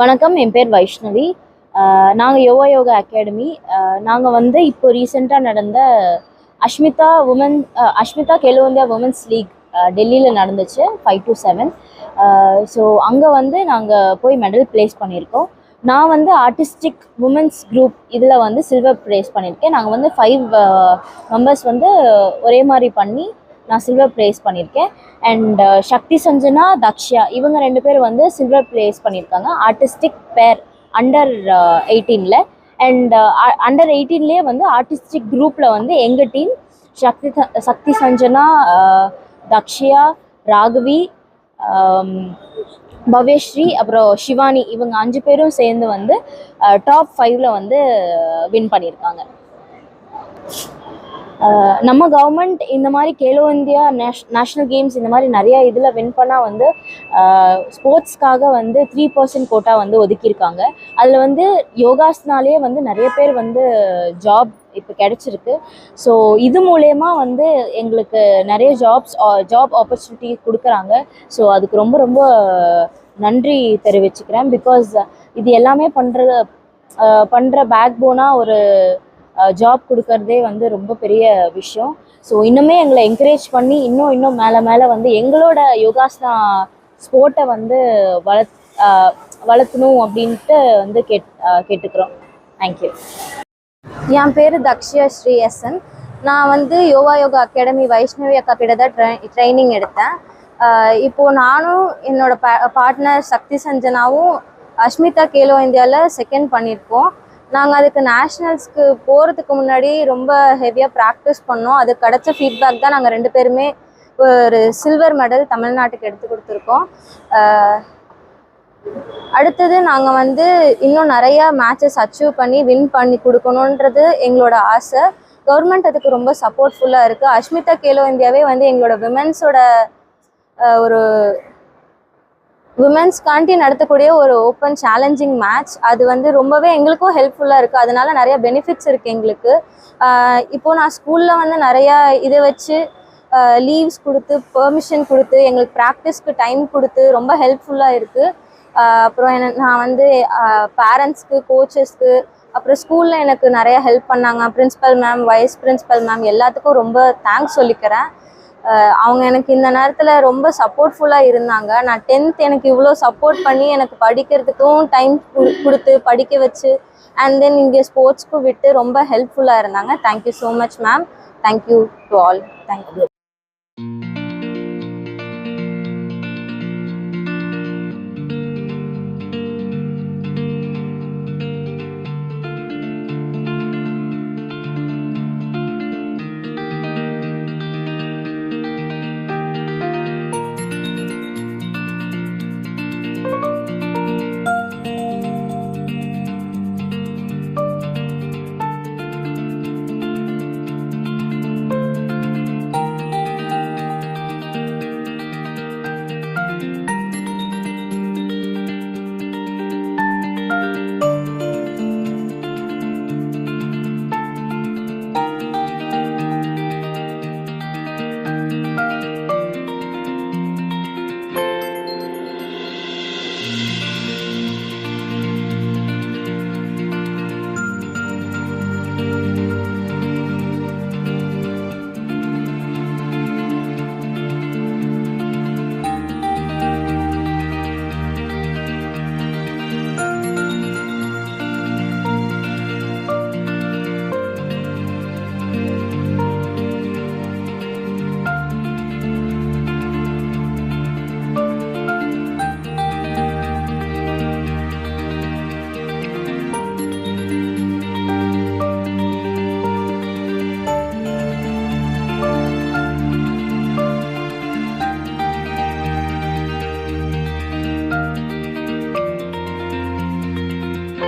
வணக்கம் என் பேர் வைஷ்ணவி. நாங்கள் யோகா யோகா அகாடமி. நாங்கள் வந்து இப்போ ரீசெண்டாக நடந்த Ashmita woman Ashmita Khelo India women's league டெல்லியில் நடந்துச்சு ஃபைவ் டு செவன் ஸோ அங்கே வந்து நாங்கள் போய் மெடல் ப்ளேஸ் பண்ணியிருக்கோம். நான் வந்து ஆர்டிஸ்டிக் உமன்ஸ் குரூப் இதில் வந்து சில்வர் ப்ளேஸ் பண்ணியிருக்கேன். நாங்கள் வந்து ஃபைவ் மெம்பர்ஸ் வந்து ஒரே மாதிரி பண்ணி நான் சில்வர் ப்ளேஸ் பண்ணியிருக்கேன். அண்ட் சக்தி சஞ்சனா தக்ஷயா இவங்க ரெண்டு பேர் வந்து சில்வர் ப்ளேஸ் பண்ணியிருக்காங்க. ஆர்டிஸ்டிக் பேர் அண்டர் எயிட்டீனில் அண்ட் அண்டர் எயிட்டீன்லேயே வந்து ஆர்டிஸ்டிக் குரூப்பில் வந்து எங்கள் டீம் சக்தி சக்தி சஞ்சனா தக்ஷயா ராகவி பவ்யஸ்ரீ அப்புறம் சிவானி இவங்க அஞ்சு பேரும் சேர்ந்து வந்து uh, டாப் ஃபைவ்ல வந்து uh, வின் பண்ணியிருக்காங்க. நம்ம கவர்மெண்ட் இந்த மாதிரி கேலோ இந்தியா நேஷ் நேஷ்னல் கேம்ஸ் இந்த மாதிரி நிறைய இதில் வின் பண்ணால் வந்து ஸ்போர்ட்ஸ்க்காக வந்து த்ரீ பர்சன்ட் கோட்டா வந்து ஒதுக்கியிருக்காங்க. அதில் வந்து யோகாஸ்னாலே வந்து நிறைய பேர் வந்து ஜாப் இப்போ கிடைச்சிருக்கு. ஸோ இது மூலயமா வந்து எங்களுக்கு நிறைய ஜாப்ஸ் ஜாப் ஆப்பர்ச்சுனிட்டி கொடுக்குறாங்க. ஸோ அதுக்கு ரொம்ப ரொம்ப நன்றி தெரிவிச்சுக்கிறேன். பிகாஸ் இது எல்லாமே பண்ணுற பண்ணுற பேக் போனாக ஒரு ஜாப் கொடுக்கறதே வந்து ரொம்ப பெரிய விஷயம். ஸோ இன்னுமே எங்களை என்கரேஜ் பண்ணி இன்னும் இன்னும் மேலே மேலே வந்து எங்களோட யோகாசனா ஸ்போர்ட்டை வந்து வளர்த் வளர்த்தணும் அப்படின்ட்டு வந்து கேட் கேட்டுக்கிறோம். தேங்க்யூ என் பேர் தக்ஷயா ஸ்ரீஎஸ்என் நான் வந்து யோகா யோகா அகாடமி வைஷ்ணவி அக்கா கிட்ட தான் ட்ரை ட்ரைனிங் எடுத்தேன். இப்போது நானும் என்னோட பார்ட்னர் சக்தி சஞ்சனாவும் அஷ்மிதா கேலோ இந்தியாவில் செகண்ட் பண்ணியிருக்கோம் நாங்கள் அதுக்கு நேஷ்னல்ஸ்க்கு போகிறதுக்கு முன்னாடி ரொம்ப ஹெவியாக ப்ராக்டிஸ் பண்ணோம். அது கிடச்ச ஃபீட்பேக் தான் நாங்கள் ரெண்டு பேருமே ஒரு சில்வர் மெடல் தமிழ்நாட்டுக்கு எடுத்து கொடுத்துருக்கோம். அடுத்தது நாங்கள் வந்து இன்னும் நிறையா மேட்சஸ் அச்சீவ் பண்ணி வின் பண்ணி கொடுக்கணுன்றது எங்களோட ஆசை. கவர்மெண்ட் அதுக்கு ரொம்ப சப்போர்ட்ஃபுல்லாக இருக்குது அஷ்மிதா கேலோ இந்தியாவே வந்து எங்களோட விமென்ஸோட ஒரு விமென்ஸ்காண்டி நடத்தக்கூடிய ஒரு ஓப்பன் சேலஞ்சிங் மேட்ச் அது வந்து ரொம்பவே எங்களுக்கும் ஹெல்ப்ஃபுல்லாக இருக்குது அதனால நிறைய பெனிஃபிட்ஸ் இருக்குது எங்களுக்கு. இப்போது நான் ஸ்கூலில் வந்து நிறையா இதை வச்சு லீவ்ஸ் கொடுத்து பெர்மிஷன் கொடுத்து எங்களுக்கு ப்ராக்டிஸ்க்கு டைம் கொடுத்து ரொம்ப ஹெல்ப்ஃபுல்லாக இருக்குது அப்புறம் என்ன நான் வந்து பேரண்ட்ஸ்க்கு கோச்சஸ்க்கு அப்புறம் ஸ்கூலில் எனக்கு நிறையா ஹெல்ப் பண்ணாங்க. Principal ma'am vice principal ma'am எல்லாத்துக்கும் ரொம்ப தேங்க்ஸ் சொல்லிக்கிறேன். அவங்க எனக்கு இந்த நேரத்தில் ரொம்ப சப்போர்ட்ஃபுல்லாக இருந்தாங்க. நான் டென்த் எனக்கு இவ்வளோ சப்போர்ட் பண்ணி எனக்கு படிக்கிறதுக்கும் டைம் கொடுத்து படிக்க வச்சு அண்ட் தென் இங்கே ஸ்போர்ட்ஸ்க்கும் விட்டு ரொம்ப ஹெல்ப்ஃபுல்லாக இருந்தாங்க. Thank you so much ma'am thank you to all thank you